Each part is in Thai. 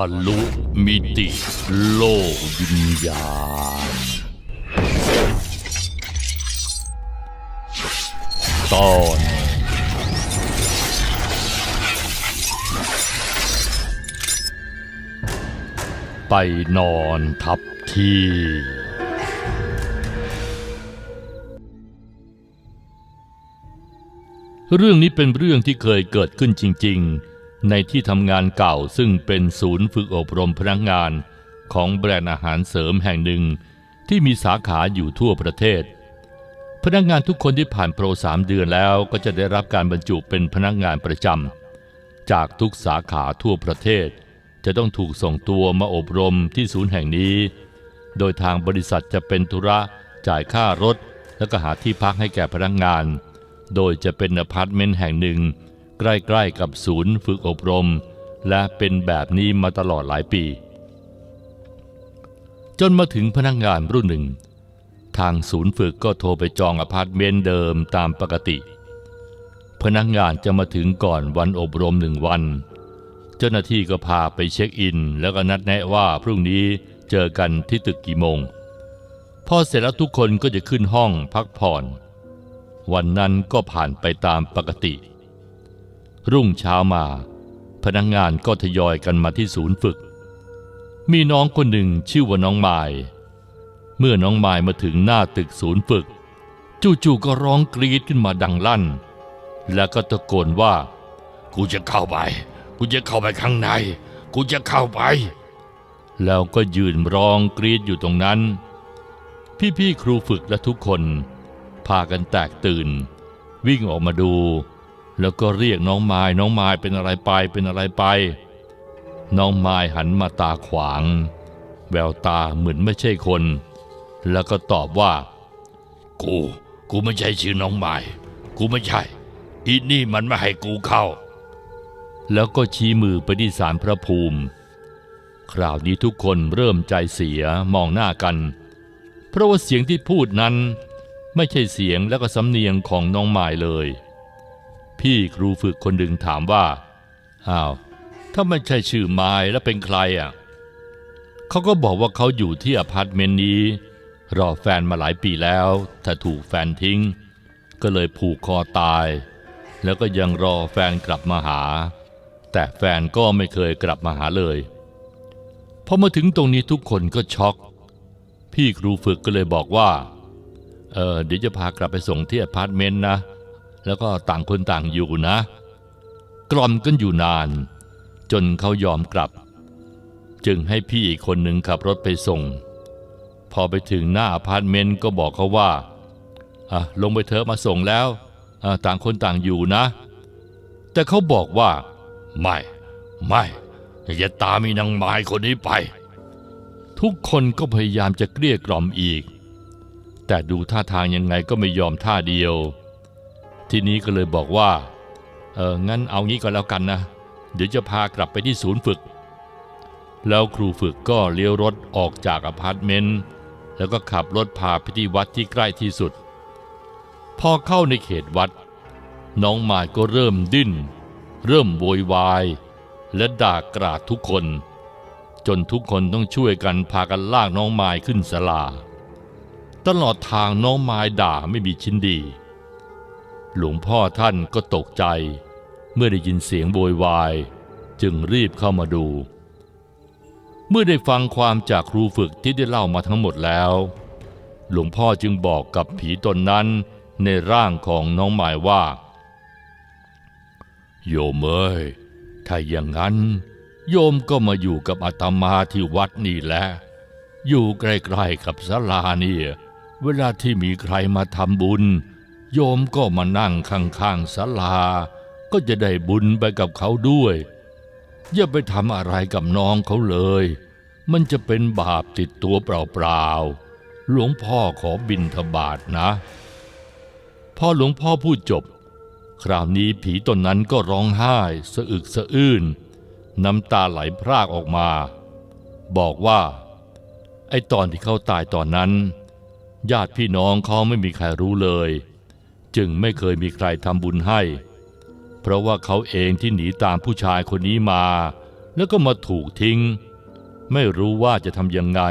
ะลุมิติโลกวิญญาณ ตอนไปนอนทับที่เรื่องนี้เป็นเรื่องที่เคยเกิดขึ้นจริง ๆ ในที่ทำงานเก่าซึ่งเป็นศูนย์ฝึกอบรมพนักงานของแบรนด์อาหารเสริมแห่งหนึ่ง ที่มีสาขาอยู่ทั่วประเทศ พนักงานทุกคนที่ผ่านโปรสามเดือนแล้วก็จะได้รับการบรรจุเป็นพนักงานประจำจากทุกสาขาทั่วประเทศ จะต้องถูกส่งตัวมาอบรมที่ศูนย์แห่งนี้ โดยทางบริษัทจะเป็นธุระจ่ายค่ารถ แล้วก็หาที่พักให้แก่พนักงาน โดยจะเป็นอพาร์ตเมนต์แห่งหนึ่ง ใกล้ๆกับศูนย์ฝึกอบรม และเป็นแบบนี้มาตลอดหลายปี จนมาถึงพนักงานรุ่นหนึ่ง ทางศูนย์ฝึกก็โทรไปจองอพาร์ตเมนต์เดิมตามปกติ พนักงานจะมาถึงก่อนวันอบรมหนึ่งวัน เจ้าหน้าที่ก็พาไปเช็คอิน แล้วก็นัดแนะว่าพรุ่งนี้เจอกันที่ตึกกี่โมงพอเสร็จแล้วทุกคนก็จะขึ้นห้องพักผ่อน วันนั้นก็ผ่านไปตามปกติ รุ่งเช้ามา พนักงงานก็ทยอยกันมาที่ศูนย์ฝึก มีน้องคนหนึ่งชื่อว่าน้องไมายเมื่อน้องไมายมาถึงหน้าตึกศูนย์ฝึก จู่ๆก็ร้องกรีดขึ้นมาดังลั่น แล้วก็ตะโกนว่า กูจะเข้าไป กูจะเข้าไปข้างใน กูจะเข้าไป แล้วก็ยืนร้องกรีดอยู่ตรงนั้น พี่ๆครูฝึกและทุกคน พากันแตกตื่น วิ่งออกมาดู แล้วก็เรียกน้องไม้น้องไม้เป็นอะไรไปเป็นอะไรไป น้องไม้หันมาตาขวาง แววตาเหมือนไม่ใช่คน แล้วก็ตอบว่า กู กูไม่ใช่ชื่อน้องไม้กูไม่ใช่ อีนี่มันไม่ให้กูเข้า แล้วก็ชี้มือไปที่ศาลพระภูมิ คราวนี้ทุกคนเริ่มใจเสียมองหน้ากัน เพราะว่าเสียงที่พูดนั้น ไม่ใช่เสียงและก็สำเนียงของน้องไม้เลย พี่ครูฝึกคนหนึ่งถามว่าอ้าวถ้าไม่ใช่ชื่อไม้แล้วเป็นใครอะเขาก็บอกว่าเขาอยู่ที่อพาร์ตเมนต์นี้ รอแฟนมาหลายปีแล้วถ้าถูกแฟนทิ้ง ก็เลยผูกคอตาย แล้วก็ยังรอแฟนกลับมาหา แต่แฟนก็ไม่เคยกลับมาหาเลยพอมาถึงตรงนี้ทุกคนก็ช็อก พี่ครูฝึกก็เลยบอกว่าเออเดี๋ยวจะพากลับไปส่งที่อพาร์ตเมนต์นะ แล้วก็ต่างคนต่างอยู่นะ กล่อมกันอยู่นาน จนเขายอมกลับ จึงให้พี่อีกคนหนึ่งขับรถไปส่ง พอไปถึงหน้าอพาร์ตเมนต์ก็บอกเขาว่าอะลงไปเถอะมาส่งแล้วอะต่างคนต่างอยู่นะ แต่เขาบอกว่า ไม่ ไม่อย่าตามมีนางไม้คนนี้ไป ทุกคนก็พยายามจะเกลี้ยกล่อมอีก แต่ดูท่าทางยังไงก็ไม่ยอมท่าเดียว ทีนี้ก็เลยบอกว่า เอองั้นเอางี้ก็แล้วกันนะ เดี๋ยวจะพากลับไปที่ศูนย์ฝึก แล้วครูฝึกก็เลี้ยวรถออกจากอพาร์ตเมนต์แล้วก็ขับรถพาไปที่วัดที่ใกล้ที่สุด พอเข้าในเขตวัด น้องมายก็เริ่มดิ้น เริ่มโวยวาย และด่ากราดทุกคน จนทุกคนต้องช่วยกันพากันลากน้องไม้ขึ้นศาลา ตลอดทางน้องไม้ด่าไม่มีชิ้นดี หลวงพ่อท่านก็ตกใจ เมื่อได้ยินเสียงโวยวาย จึงรีบเข้ามาดู เมื่อได้ฟังความจากครูฝึกที่ได้เล่ามาทั้งหมดแล้ว หลวงพ่อจึงบอกกับผีตนนั้นในร่างของน้องไม้ว่า โยมเอ้ยถ้าอย่างนั้น โยมก็มาอยู่กับอาตมาที่วัดนี่แหละอยู่ใกล้ๆกับศาลานี่เวลาที่มีใครมาทำบุญ โยมก็มานั่งข้างๆศาลา ก็จะได้บุญไปกับเขาด้วย อย่าไปทำอะไรกับน้องเขาเลย มันจะเป็นบาปติดตัวเปล่าๆ หลวงพ่อขอบินทบาทนะ พอหลวงพ่อพูดจบ คราวนี้ผีตนนั้นก็ร้องไห้สะอึกสะอื้นน้ำตาไหลพรากออกมา บอกว่า ไอ้ตอนที่เขาตายตอนนั้น ญาติพี่น้องเขาไม่มีใครรู้เลย จึงไม่เคยมีใครทำบุญให้ เพราะว่าเขาเองที่หนีตามผู้ชายคนนี้มา แล้วก็มาถูกทิ้ง ไม่รู้ว่าจะทำยังไง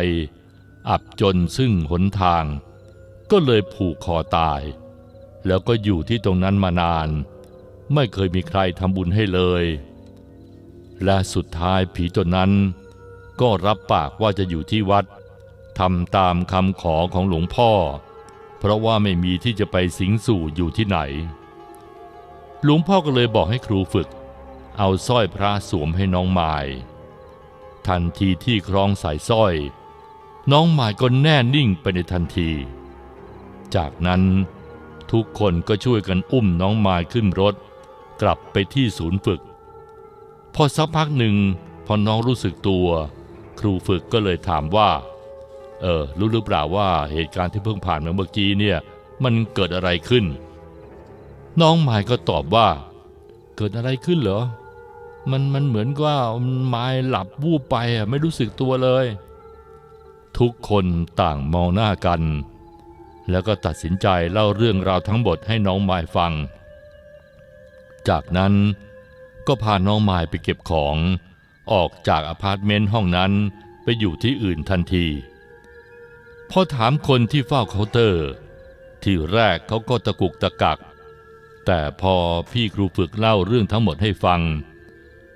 อับจนซึ่งหนทาง ก็เลยผูกคอตาย แล้วก็อยู่ที่ตรงนั้นมานาน ไม่เคยมีใครทำบุญให้เลย และสุดท้ายผีตนนั้น ก็รับปากว่าจะอยู่ที่วัดทำตามคำขอของหลวงพ่อ เพราะว่าไม่มีที่จะไปสิงสู่อยู่ที่ไหน หลวงพ่อก็เลยบอกให้ครูฝึก เอาสร้อยพระสวมให้น้องไม้ทันทีที่คล้องสายสร้อย น้องไม้ก็แน่นิ่งไปในทันที จากนั้นทุกคนก็ช่วยกันอุ้มน้องไม้ขึ้นรถ กลับไปที่ศูนย์ฝึก พอสักพักหนึ่งพอน้องรู้สึกตัว ครูฝึกก็เลยถามว่า เออรู้หรือเปล่าว่าเหตุการณ์ที่เพิ่งผ่านมาเมื่อกี้เนี่ย มันเกิดอะไรขึ้น น้องไม้ก็ตอบว่า เกิดอะไรขึ้นเหรอ มันมันเหมือนว่าไม้หลับวูบไปอะไม่รู้สึกตัวเลย ทุกคนต่างมองหน้ากัน แล้วก็ตัดสินใจเล่าเรื่องราวทั้งหมดให้น้องไม้ฟัง จากนั้นก็พาน้องไม้ไปเก็บของ ออกจากอพาร์ตเมนต์ห้องนั้นไปอยู่ที่อื่นทันที พอถามคนที่เฝ้าเคาน์เตอร์ ที่แรกเขาก็ตะกุกตะกัก แต่พอพี่ครูฝึกเล่าเรื่องทั้งหมดให้ฟัง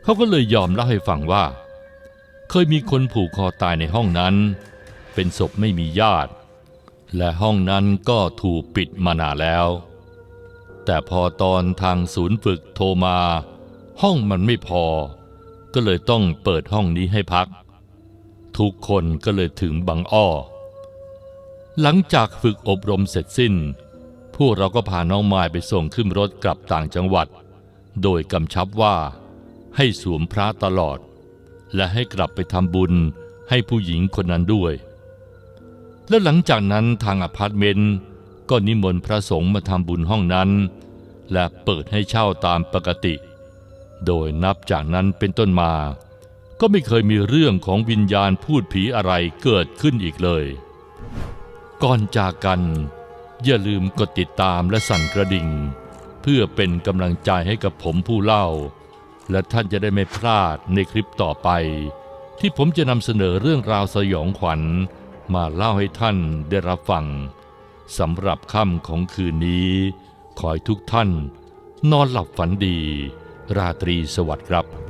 เขาก็เลยยอมเล่าให้ฟังว่า เคยมีคนผูกคอตายในห้องนั้น เป็นศพไม่มีญาติ และห้องนั้นก็ถูกปิดมานานแล้ว แต่พอตอนทางศูนย์ฝึกโทรมา ห้องมันไม่พอ ก็เลยต้องเปิดห้องนี้ให้พัก ทุกคนก็เลยถึงบางอ้อ หลังจากฝึกอบรมเสร็จสิ้น พวกเราก็พาน้องมายไปส่งขึ้นรถกลับต่างจังหวัด โดยกำชับว่าให้สวมพระตลอด และให้กลับไปทำบุญให้ผู้หญิงคนนั้นด้วย และหลังจากนั้นทางอพาร์ตเมนต์ก็นิมนต์พระสงฆ์มาทำบุญห้องนั้น และเปิดให้เช่าตามปกติ โดยนับจากนั้นเป็นต้นมา ก็ไม่เคยมีเรื่องของวิญญาณพูดผีอะไรเกิดขึ้นอีกเลย ก่อนจากกัน อย่าลืมกดติดตามและสั่นกระดิ่ง เพื่อเป็นกำลังใจให้กับผมผู้เล่า และท่านจะได้ไม่พลาดในคลิปต่อไป ที่ผมจะนำเสนอเรื่องราวสยองขวัญ มาเล่าให้ท่านได้รับฟังสำหรับค่ำของคืนนี้ ขอให้ทุกท่าน นอนหลับฝันดี ราตรีสวัสดิ์ครับ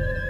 you